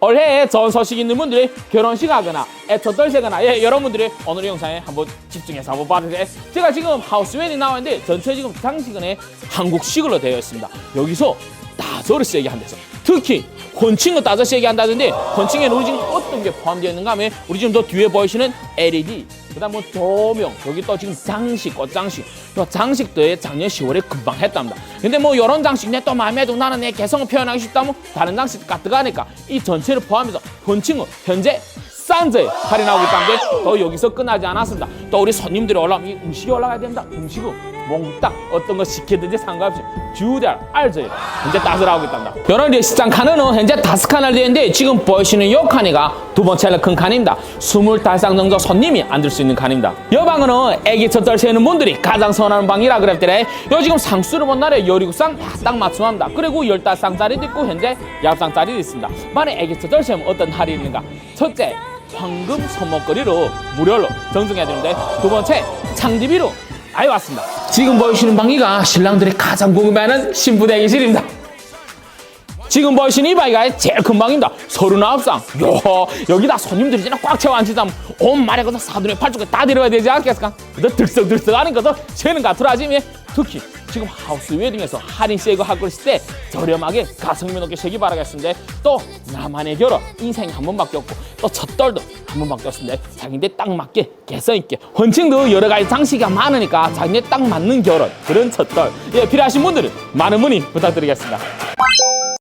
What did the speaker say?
올해에 좋은 소식 있는 분들이 결혼식 하거나 애터떨세거나 예, 여러분들이 오늘 영상에 한번 집중해서 한번 봐주세요. 제가 지금 하우스웨이 나왔는데 전체 지금 장식은 한국식으로 되어 있습니다. 여기서 다 저를 세게 한대서 특히 다저 세게 한다던데 혼칭에는 우리 지금 어떤 게 포함되어 있는가 하면 우리 지금 더 뒤에 보이시는 LED 그다음 뭐 조명 여기 또 지금 장식 꽃장식 요 장식들에 작년 10월에 금방 했답니다 근데 뭐 이런 장식 내 또 마음에 들고 나는 내 개성을 표현하고 싶다면 다른 장식 가득하니까 이 전체를 포함해서 혼칭은 현재 싼저에 할인하고 있다는데 또 여기서 끝나지 않았습니다. 또 우리 손님들이 올라오면 이 음식이 올라가야 됩니다. 음식은 몽딱 어떤 거 시키든지 상관없이 주달 알저에 현재 따스를 하고 있답니다. 이런 이 시장 칸은 현재 다섯 칸을 되는데 지금 보이시는 이 칸이가 두 번째로 큰 칸입니다. 25상 정도 손님이 앉을 수 있는 칸입니다. 이 방은 애기 젖덜 세는 분들이 가장 선호하는 방이라 그랬더래. 요 지금 상수를 본 날에 17상 딱 맞춤합니다. 그리고 15상짜리도 있고 현재 10상짜리도 있습니다. 만에 애기 젖덜 세면 어떤 할인이 있는가? 첫째, 황금 선목거리로 무료로 정정해야 되는데 두 번째 창디비로 아예 왔습니다. 지금 보이시는 방이가 신랑들이 가장 궁금해하는 신부 대기실입니다. 지금 보이시는 이 방이가 제일 큰 방입니다. 39상. 요, 여기다 손님들이 진짜 꽉 채워 앉히자면 온 말에 그서 사돈의 팔뚝에 다 데려와야 되지 않겠습니까? 그저 들썩들썩 하는 것도 같으라 하지만 특히 지금 하우스 웨딩에서 할인 세일을 하고 있을 때 저렴하게 가성비 높게 세기 바라겠는데 또 나만의 결혼 인생이 한 번밖에 없고 또 첫돌도 한 번밖에 없는데 자기한테 딱 맞게 개성 있게. 헌칭도 여러 가지 장식이 많으니까 자기한테 딱 맞는 결혼 그런 첫돌 예 필요하신 분들은 많은 문의 부탁드리겠습니다.